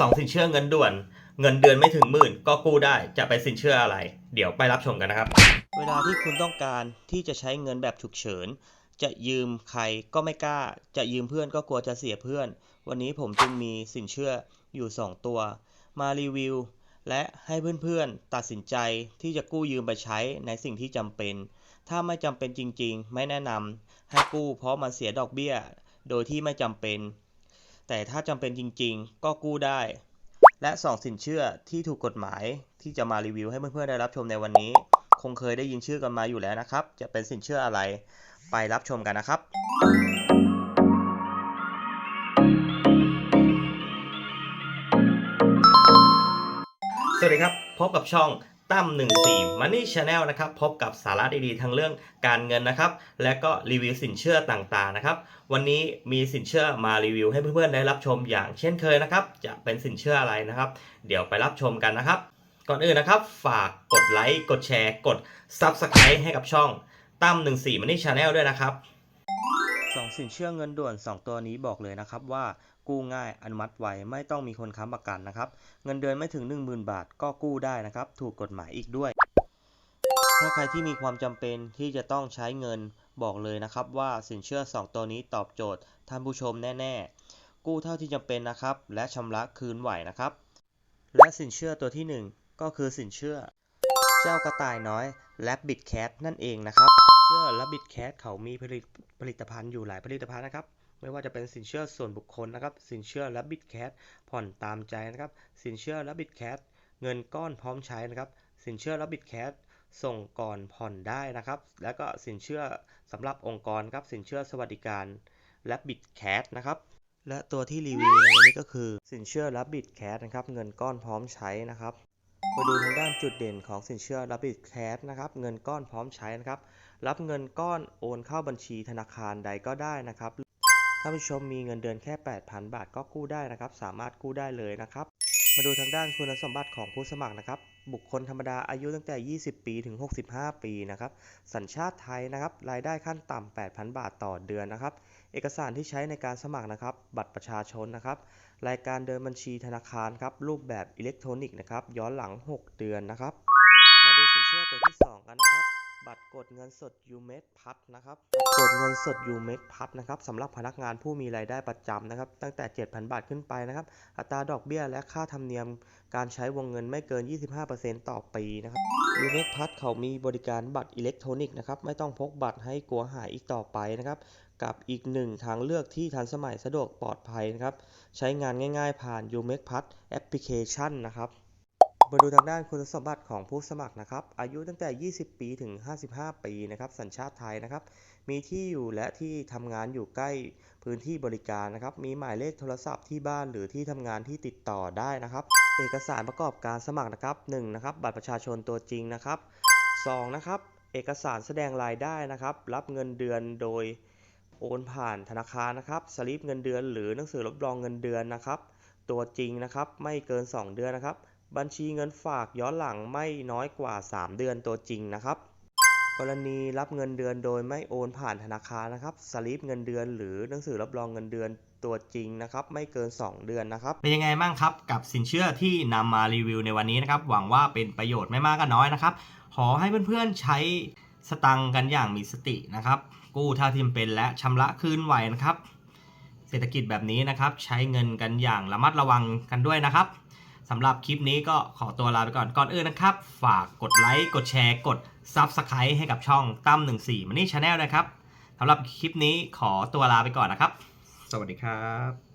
สองสินเชื่อเงินด่วน เงินเดือนไม่ถึงหมื่น ก็กู้ได้จะเป็นสินเชื่ออะไร เดี๋ยวไปรับชมกันนะครับ เวลาที่คุณต้องการที่จะใช้เงินแบบฉุกเฉิน จะยืมใครก็ไม่กล้า จะยืมเพื่อนก็กลัวจะเสียเพื่อน วันนี้ผมจึงมีสินเชื่ออยู่ 2 ตัว มารีวิว และให้เพื่อนๆตัดสินใจที่จะกู้ยืมไปใช้ในสิ่งที่จำเป็น ถ้าไม่จำเป็นจริง ๆ ไม่แนะนำให้กู้เพราะมันเสียดอกเบี้ย โดยที่ไม่จำเป็น แต่ถ้าจำเป็นจริงๆ ก็กู้ได้ และ 2 สินเชื่อที่ถูกกฎหมายที่จะมารีวิวให้เพื่อนๆได้รับชมในวันนี้ คงเคยได้ยินชื่อกันมาอยู่แล้วนะครับ จะเป็นสินเชื่ออะไรไปรับชมกันนะครับ สวัสดีครับ พบกับช่อง ตั้ม14 Money Channel นะครับพบกับสาระดีๆ ทั้งเรื่องการเงินนะครับ และก็รีวิวสินเชื่อต่างๆนะครับ วันนี้มีสินเชื่อมารีวิวให้เพื่อนๆได้รับชมอย่างเช่นเคยนะครับ จะเป็นสินเชื่ออะไรนะครับ เดี๋ยวไปรับชมกันนะครับ ก่อนอื่นนะครับ ฝากกดไลค์กดแชร์ กด Subscribe ให้กับช่องตั้ม14 Money Channel ด้วยนะครับสองสินเชื่อเงินด่วน 2 ตัวนี้บอกเลยนะครับว่ากู้ง่ายอนุมัติไวไม่ต้องมีคนค้ำประกันนะครับ เงินเดือนไม่ถึง 10,000 บาทก็กู้ได้นะครับ ถูกกฎหมายอีกด้วย ถ้าใครที่มีความจำเป็นที่จะต้องใช้เงินบอกเลยนะครับ ว่าสินเชื่อ 2 ตัวนี้ตอบโจทย์ท่านผู้ชมแน่ ๆ กู้เท่าที่จำเป็นนะครับ และชำระคืนไหวนะครับ และสินเชื่อตัวที่ 1 ก็คือสินเชื่อ เจ้ากระต่ายน้อย Rabbit Cat นั่นเองนะครับ เชื่อ Rabbit Cat เขามีผลิตผลิตภัณฑ์อยู่หลายผลิตภัณฑ์นะครับ ไม่ว่าจะเป็นสินเชื่อส่วนบุคคลนะครับ สินเชื่อ Rabbit Cat ผ่อนตามใจนะครับ สินเชื่อ Rabbit Cat เงินก้อนพร้อมใช้นะครับ สินเชื่อ Rabbit Cat ส่งก่อนผ่อนได้นะครับ แล้วก็สินเชื่อสำหรับองค์กรครับ สินเชื่อสวัสดิการ Rabbit Cat นะครับ และตัวที่รีวิวในวันนี้ก็คือ สินเชื่อ Rabbit Cat นะครับ เงินก้อนพร้อมใช้นะครับมาดูทางด้านจุดเด่นของสินเชื่อ Rabbit Cat นะครับ เงินก้อนพร้อมใช้นะครับ รับเงินก้อนโอนเข้าบัญชีธนาคารใดก็ได้นะครับ ท่าผู้ชมมีเงินเดือนแค่ 8,000 บาทก็กู้ได้นะครับ สามารถกู้ได้เลยนะครับ มาดูทางด้านคุณสมบัติของผู้สมัครนะครับ บุคคลธรรมดาอายุตั้งแต่ 20 ปีถึง 65 ปีนะครับ สัญชาติไทยนะครับ รายได้ขั้นต่ำ 8,000 บาทต่อเดือนนะครับ เอกสารที่ใช้ในการสมัครนะครับ บัตรประชาชนนะครับ รายการเดินบัญชีธนาคารครับ รูปแบบอิเล็กทรอนิกส์นะครับ ย้อนหลัง 6 เดือนนะครับ มาดูสินเชื่อตัวที่ 2 กันนะครับ บัตรกดเงินสดยูเมดพัทนะครับกดเงินสดยูเมดพัทนะครับสำหรับพนักงานผู้มีรายได้ประจำนะครับ ตั้งแต่ 7,000 บาทขึ้นไปนะครับ อัตราดอกเบี้ยและค่าธรรมเนียมการใช้วงเงินไม่เกิน 25%ต่อปีนะครับยูเมดพัทเขามีบริการบัตรอิเล็กทรอนิกส์นะครับ ไม่ต้องพกบัตรให้กลัวหายอีกต่อไปนะครับ กับอีกหนึ่งทางเลือกที่ทันสมัยสะดวกปลอดภัยนะครับ ใช้งานง่ายๆผ่าน u m a k p a s แอปพลิเคชันนะครับ มาดูทางด้านคุณสมบัติของผู้สมัครนะครับ อายุตั้งแต่ 20 ปีถึง 55 ปีนะครับ สัญชาติไทยนะครับ มีที่อยู่และที่ทำงานอยู่ใกล้พื้นที่บริการนะครับ มีหมายเลขโทรศัพท์ที่บ้านหรือที่ทำงานที่ติดต่อได้นะครับ เอกสารประกอบการสมัครนะครับ 1. นะครับ บัตรประชาชนตัวจริงนะครับ 2. นะครับ เอกสารแสดงรายได้นะครับ รับเงินเดือนโดยโอนผ่านธนาคารนะครับ สลิปเงินเดือน หรือหนังสือรับรองเงินเดือนนะครับ ตัวจริงนะครับ ไม่เกิน 2 เดือนนะครับ บัญชีเงินฝากย้อนหลังไม่น้อยกว่า 3 เดือนตัวจริงนะครับ กรณีรับเงินเดือนโดยไม่โอนผ่านธนาคารนะครับสลิปเงินเดือน หรือหนังสือรับรองเงินเดือนตัวจริงนะครับไม่เกิน 2 เดือนนะครับเป็นยังไงบ้างครับกับสินเชื่อที่นำมารีวิวในวันนี้นะครับหวังว่าเป็นประโยชน์ไม่มากก็น้อยนะครับขอให้เพื่อนๆใช้สตังกันอย่างมีสตินะครับ กู้เท่าที่เป็นและชำระคืนไหวนะครับ เศรษฐกิจแบบนี้นะครับ ใช้เงินกันอย่างระมัดระวังกันด้วยนะครับ สำหรับคลิปนี้ก็ขอตัวลาไปก่อน ก่อนอื่นนะครับ ฝากกดไลค์ กดแชร์ กด Subscribe ให้กับช่องตั้ม14มันนี่ชาแนลนะครับสำหรับคลิปนี้ขอตัวลาไปก่อนนะครับ สวัสดีครับ